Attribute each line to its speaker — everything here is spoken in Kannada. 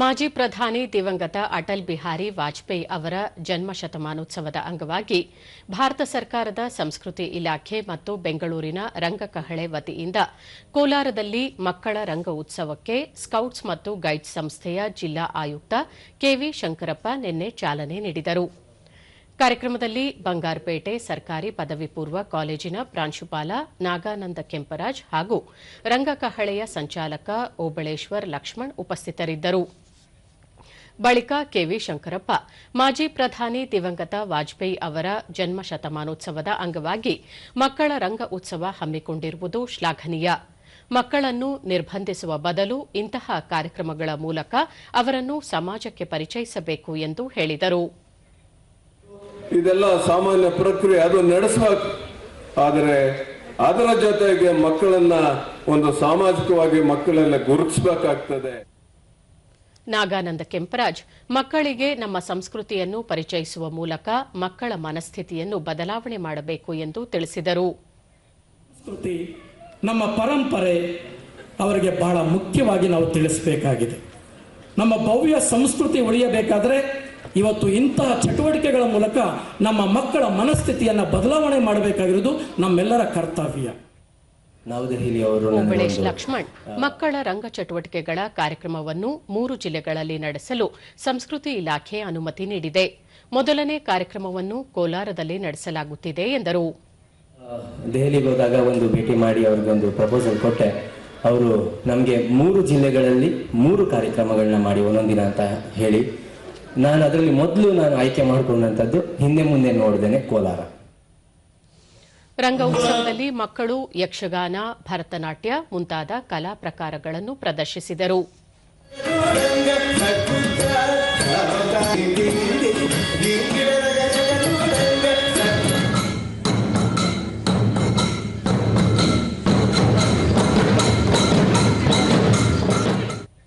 Speaker 1: ಮಾಜಿ ಪ್ರಧಾನಿ ದಿವಂಗತ ಅಟಲ್ ಬಿಹಾರಿ ವಾಜಪೇಯಿ ಅವರ ಜನ್ಮ ಶತಮಾನೋತ್ಸವದ ಅಂಗವಾಗಿ ಭಾರತ ಸರ್ಕಾರದ ಸಂಸ್ಕೃತಿ ಇಲಾಖೆ ಮತ್ತು ಬೆಂಗಳೂರಿನ ರಂಗಕಹಳೆ ವತಿಯಿಂದ ಕೋಲಾರದಲ್ಲಿ ಮಕ್ಕಳ ರಂಗ ಉತ್ಸವಕ್ಕೆ ಸ್ಕೌಟ್ಸ್ ಮತ್ತು ಗೈಡ್ಸ್ ಸಂಸ್ಥೆಯ ಜಿಲ್ಲಾ ಆಯುಕ್ತ ಕೆವಿ ಶಂಕರಪ್ಪ ನಿನ್ನೆ ಚಾಲನೆ ನೀಡಿದರು. ಕಾರ್ಯಕ್ರಮದಲ್ಲಿ ಬಂಗಾರಪೇಟೆ ಸರ್ಕಾರಿ ಪದವಿ ಪೂರ್ವ ಕಾಲೇಜಿನ ಪ್ರಾಂಶುಪಾಲ ನಾಗಾನಂದ ಕೆಂಪರಾಜ್ ಹಾಗೂ ರಂಗಕಹಳೆಯ ಸಂಚಾಲಕ ಓಬಳೇಶ್ವರ್ ಲಕ್ಷ್ಮಣ್ ಉಪಸ್ಥಿತರಿದ್ದರು. ಬಳಿಕ ಕೆವಿ ಶಂಕರಪ್ಪ, ಮಾಜಿ ಪ್ರಧಾನಿ ದಿವಂಗತ ವಾಜಪೇಯಿ ಅವರ ಜನ್ಮ ಶತಮಾನೋತ್ಸವದ ಅಂಗವಾಗಿ ಮಕ್ಕಳ ರಂಗ ಉತ್ಸವ ಹಮ್ಮಿಕೊಂಡಿರುವುದು ಶ್ಲಾಘನೀಯ. ಮಕ್ಕಳನ್ನು ನಿರ್ಬಂಧಿಸುವ ಬದಲು ಇಂತಹ ಕಾರ್ಯಕ್ರಮಗಳ ಮೂಲಕ ಅವರನ್ನು ಸಮಾಜಕ್ಕೆ ಪರಿಚಯಿಸಬೇಕು ಎಂದು ಹೇಳಿದರು.
Speaker 2: ಇದೆಲ್ಲ ಸಾಮಾನ್ಯ ಪ್ರಕ್ರಿಯೆ, ಅದು ಆದರೆ ಅದರ ಜೊತೆಗೆ ಮಕ್ಕಳನ್ನ ಒಂದು ಸಾಮಾಜಿಕವಾಗಿ ಮಕ್ಕಳನ್ನ ಗುರುತಿಸಬೇಕಾಗ್ತದೆ.
Speaker 1: ನಾಗಾನಂದ ಕೆಂಪರಾಜ್, ಮಕ್ಕಳಿಗೆ ನಮ್ಮ ಸಂಸ್ಕೃತಿಯನ್ನು ಪರಿಚಯಿಸುವ ಮೂಲಕ ಮಕ್ಕಳ ಮನಸ್ಥಿತಿಯನ್ನು ಬದಲಾವಣೆ ಮಾಡಬೇಕು ಎಂದು ತಿಳಿಸಿದರು.
Speaker 3: ಸಂಸ್ಕೃತಿ ನಮ್ಮ ಪರಂಪರೆ ಅವರಿಗೆ ಬಹಳ ಮುಖ್ಯವಾಗಿ ನಾವು ತಿಳಿಸಬೇಕಾಗಿದೆ. ನಮ್ಮ ಭವ್ಯ ಸಂಸ್ಕೃತಿ ಉಳಿಯಬೇಕಾದರೆ ಇವತ್ತು ಇಂತಹ ಚಟುವಟಿಕೆಗಳ ಮೂಲಕ ನಮ್ಮ ಮಕ್ಕಳ ಮನಸ್ಥಿತಿಯನ್ನು ಬದಲಾವಣೆ ಮಾಡಬೇಕಾಗಿರೋದು ನಮ್ಮೆಲ್ಲರ ಕರ್ತವ್ಯ.
Speaker 4: ನವದೆಹಲಿ ಅವರು
Speaker 1: ಓಬಳೇಶ್ ಲಕ್ಷ್ಮಣ್ ಮಕ್ಕಳ ರಂಗ ಚಟುವಟಿಕೆಗಳ ಕಾರ್ಯಕ್ರಮವನ್ನು ಮೂರು ಜಿಲ್ಲೆಗಳಲ್ಲಿ ನಡೆಸಲು ಸಂಸ್ಕೃತಿ ಇಲಾಖೆ ಅನುಮತಿ ನೀಡಿದೆ. ಮೊದಲನೇ ಕಾರ್ಯಕ್ರಮವನ್ನು ಕೋಲಾರದಲ್ಲಿ ನಡೆಸಲಾಗುತ್ತಿದೆ ಎಂದರು.
Speaker 4: ದೆಹಲಿಗೆ ಹೋದಾಗ ಒಂದು ಭೇಟಿ ಮಾಡಿ ಅವ್ರಿಗೊಂದು ಪ್ರಪೋಸಲ್ ಕೊಟ್ಟೆ. ಅವರು ನಮಗೆ ಮೂರು ಜಿಲ್ಲೆಗಳಲ್ಲಿ ಮೂರು ಕಾರ್ಯಕ್ರಮಗಳನ್ನ ಮಾಡಿ ಒಂದೊಂದಿನ ಅಂತ ಹೇಳಿ. ನಾನು ಅದರಲ್ಲಿ ಮೊದಲು ನಾನು ಆಯ್ಕೆ ಮಾಡಿಕೊಂಡಂಥದ್ದು ಹಿಂದೆ ಮುಂದೆ ನೋಡ್ದೇನೆ ಕೋಲಾರ.
Speaker 1: ರಂಗ ಉತ್ಸವದಲ್ಲಿ ಮಕ್ಕಳು ಯಕ್ಷಗಾನ ಭರತನಾಟ್ಯ ಮುಂತಾದ ಕಲಾ ಪ್ರಕಾರಗಳನ್ನು ಪ್ರದರ್ಶಿಸಿದರು.